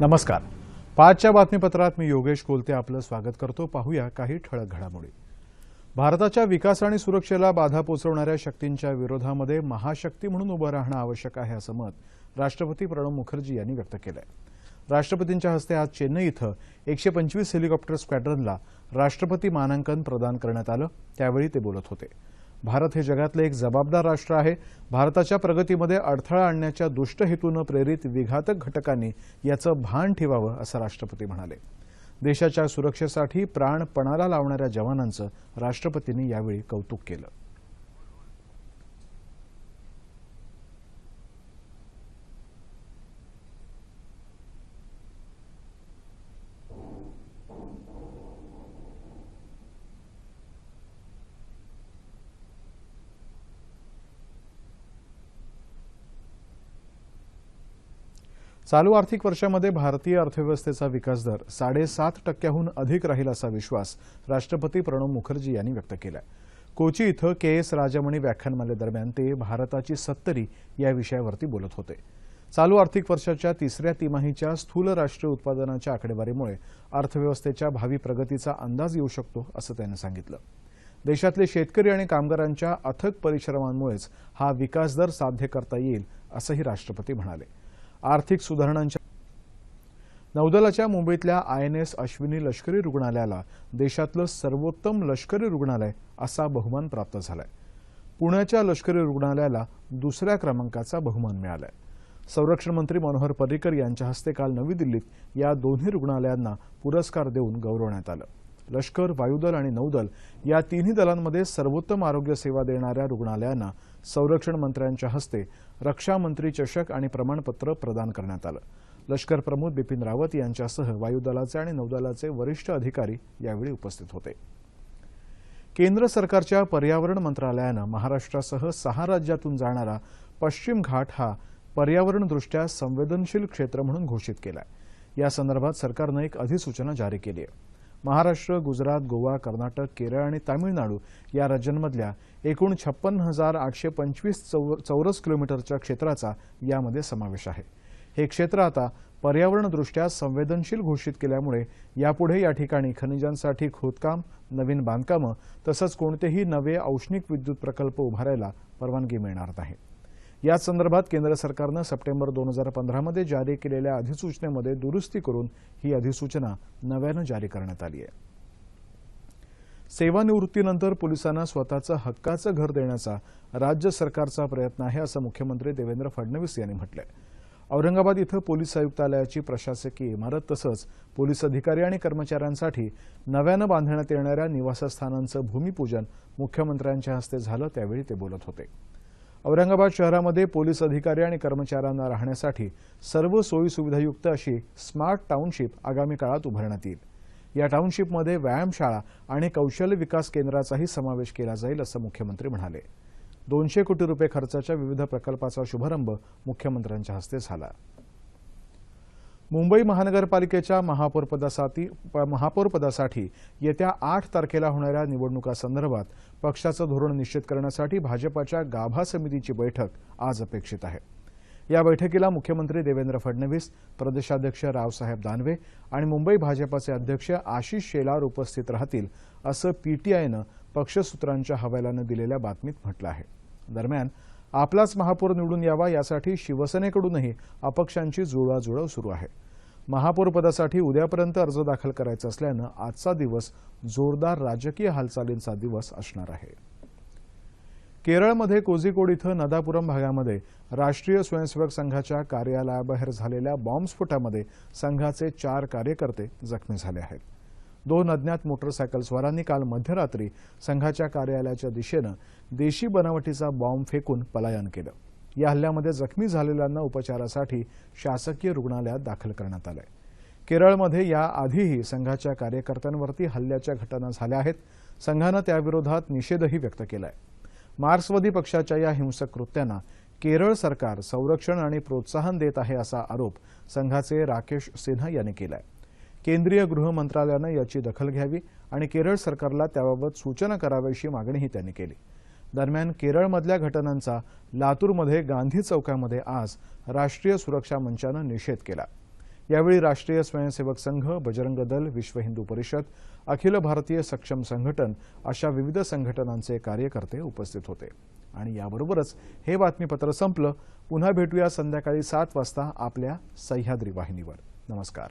नमस्कार. पाचच्या बातमीपत्रात मी योगेश कोलते आपलं स्वागत करतो. पाहूया काही ठळक घडामोडी. भारताच्या विकास आणि सुरक्षेला बाधा पोचवणाऱ्या शक्तींच्या विरोधामध्ये महाशक्ती म्हणून उभं राहणं आवश्यक आहे असं मत राष्ट्रपती प्रणव मुखर्जी यांनी व्यक्त केलंय. राष्ट्रपतींच्या हस्ते आज चेन्नई इथं एकशे पंचवीस हेलिकॉप्टर स्क्वॅड्रनला राष्ट्रपती मानांकन प्रदान करण्यात आलं. त्यावेळी ते बोलत होते. भारत हे जगातलं एक जबाबदार राष्ट्र आहे. भारताच्या प्रगतीमध्ये अडथळा आणण्याच्या दुष्ट हेतूनं प्रेरित विघातक घटकांनी याचं भान ठेवावं असं राष्ट्रपती म्हणाले. देशाच्या सुरक्षेसाठी प्राण पणाला लावणाऱ्या जवानांचं राष्ट्रपतींनी यावेळी कौतुक केलं. चालू आर्थिक वर्षामध्ये भारतीय अर्थव्यवस्थेचा विकास दर साडेसात टक्क्याहून अधिक राहील असा विश्वास राष्ट्रपती प्रणव मुखर्जी यांनी व्यक्त केला कोची इथं के एस राजमणी व्याख्यानमालेदरम्यान ते भारताची सत्तरी या विषयावरती बोलत होते. चालू आर्थिक वर्षाच्या तिसऱ्या तिमाहीच्या स्थूल राष्ट्रीय उत्पादनाच्या आकडेवारीमुळे अर्थव्यवस्थेच्या भावी प्रगतीचा अंदाज येऊ शकतो असं त्यांनी सांगितलं. देशातले शेतकरी आणि कामगारांच्या अथक परिश्रमांमुळेच हा विकास दर साध्य करता येईल असंही राष्ट्रपती म्हणाले. आर्थिक सुधारणांच्या नौदलाच्या मुंबईतल्या आय एन एस अश्विनी लष्करी रुग्णालयाला देशातलं सर्वोत्तम लष्करी रुग्णालय असा बहुमान प्राप्त झालाय. पुण्याच्या लष्करी रुग्णालयाला दुसऱ्या क्रमांकाचा बहुमान मिळालाय. संरक्षण मंत्री मनोहर पर्रिकर यांच्या हस्ते काल नवी दिल्लीत या दोन्ही रुग्णालयांना पुरस्कार देऊन गौरवण्यात आलं. लष्कर वायुदल आणि नौदल या तिन्ही दलांमध्ये सर्वोत्तम आरोग्य सेवा देणाऱ्या रुग्णालयांना संरक्षण मंत्र्यांच्या हस्ते रक्षा मंत्री चषक आणि प्रमाणपत्र प्रदान करण्यात आलं. लष्कर प्रमुख बिपिन रावत यांच्यासह वायुदलाचे आणि नौदलाचे वरिष्ठ अधिकारी यावेळी उपस्थित होते. केंद्र सरकारच्या पर्यावरण मंत्रालयानं महाराष्ट्रासह सहा राज्यातून जाणारा पश्चिम घाट हा पर्यावरणदृष्ट्या संवेदनशील क्षेत्र म्हणून घोषित केलाय. या संदर्भात सरकारनं एक अधिसूचना जारी केली आहे. महाराष्ट्र गुजरात गोवा कर्नाटक केरळ आणि तामिळनाडू या राज्यांमधल्या एकूण छप्पन्न हजार आठशे पंचवीस चौरस किलोमीटरच्या क्षेत्राचा यामध्ये समावेश आहे. हे क्षेत्र आता पर्यावरणदृष्ट्या संवेदनशील घोषित केल्यामुळे यापुढे या ठिकाणी खनिजांसाठी खोदकाम नवीन बांधकामं तसंच कोणतेही नवे औष्णिक विद्युत प्रकल्प उभारायला परवानगी मिळणार नाही. याच संदर्भात केंद्र सरकारनं सप्टेंबर दोन हजार पंधरामध्ये जारी केलेल्या अधिसूचनेमध्ये दुरुस्ती करून ही अधिसूचना नव्यानं जारी करण्यात आली आहे. सेवानिवृत्तीनंतर पोलिसांना स्वतःचं हक्काचं घर देण्याचा राज्य सरकारचा प्रयत्न आहे असं मुख्यमंत्री देवेंद्र फडणवीस यांनी म्हटलंय. औरंगाबाद इथं पोलीस आयुक्तालयाची प्रशासकीय इमारत तसंच पोलीस अधिकारी आणि कर्मचाऱ्यांसाठी नव्यानं बांधण्यात येणाऱ्या निवासस्थानांचं भूमिपूजन मुख्यमंत्र्यांच्या हस्ते झालं त्यावेळी ते बोलत होते. औरंगाबाद शहरामध्ये पोलीस अधिकारी आणि कर्मचाऱ्यांना राहण्यासाठी सर्व सोयीसुविधायुक्त अशी स्मार्ट टाउनशिप आगामी काळात उभारण्यात येईल. या टाउनशिपमध्ये व्यायामशाळा आणि कौशल्य विकास केंद्राचाही समावेश केला जाईल असं मुख्यमंत्री म्हणाले. दोनशे कोटी रुपये खर्चाच्या विविध प्रकल्पाचा शुभारंभ मुख्यमंत्र्यांच्या हस्ते झाला. मुंबई महानगरपालिकेच्या महापौरपदासाठी महापौरपदासाठी येत्या आठ तारखेला होणाऱ्या निवडणुकासंदर्भात पक्षाचं धोरण निश्चित करण्यासाठी भाजपाच्या गाभा समितीची बैठक आज अपेक्षित आहे. या बैठकीला मुख्यमंत्री देवेंद्र फडणवीस प्रदेशाध्यक्ष रावसाहेब दानवे आणि मुंबई भाजपाचे अध्यक्ष आशिष शेलार उपस्थित राहतील असं पीटीआयनं पक्षसूत्रांच्या हवाल्यानं दिलेल्या बातमीत म्हटलं आहे. दरम्यान आपलाच महापौर निवडून यावा यासाठी शिवसेनेकडूनही अपक्षांची जुळवाजुळव सुरू आहे. महापौरपदासाठी उद्यापर्यंत अर्ज दाखल करायचा असल्यानं आजचा दिवस जोरदार राजकीय हालचालींचा दिवस असणार आहे. केरळमध्ये कोझिकोड इथं नदापुरम भागामध्ये राष्ट्रीय स्वयंसेवक संघाच्या कार्यालयाबाहेर झालेल्या बॉम्बस्फोटामध्ये संघाचे चार कार्यकर्ते जखमी झाले आहेत. दोन अज्ञात मोटरसायकलस्वारांनी काल मध्यरात्री संघाच्या कार्यालयाच्या दिशेनं देशी बनावटीचा बॉम्ब फेकून पलायन केलं. या हल्ल्यामध्ये जखमी झालेल्यांना उपचारासाठी शासकीय रुग्णालयात दाखल करण्यात आलंय. केरळमध्ये याआधीही संघाच्या कार्यकर्त्यांवरती हल्ल्याच्या घटना झाल्या आहेत. संघानं त्याविरोधात निषेधही व्यक्त केलाय. मार्क्सवादी पक्षाच्या या हिंसक कृत्यांना केरळ सरकार संरक्षण आणि प्रोत्साहन देत आहे असा आरोप संघाचे राकेश सिन्हा यांनी केलाय. केंद्रीय गृह मंत्रालयानं याची दखल घ्यावी आणि केरळ सरकारला त्याबाबत सूचना कराव्याची मागणीही त्यांनी केली. दरम्यान केरळमधल्या घटनांचा लातूरमध्ये गांधी चौकामध्ये आज राष्ट्रीय सुरक्षा मंचानं निषेध केला. यावेळी राष्ट्रीय स्वयंसेवक संघ बजरंग दल विश्व हिंदू परिषद अखिल भारतीय सक्षम संघटन अशा विविध संघटनांचे कार्यकर्ते उपस्थित होते. आणि याबरोबरच हे बातमीपत्र संपलं. पुन्हा भेटूया संध्याकाळी सात वाजता आपल्या सह्याद्री वाहिनीवर. नमस्कार.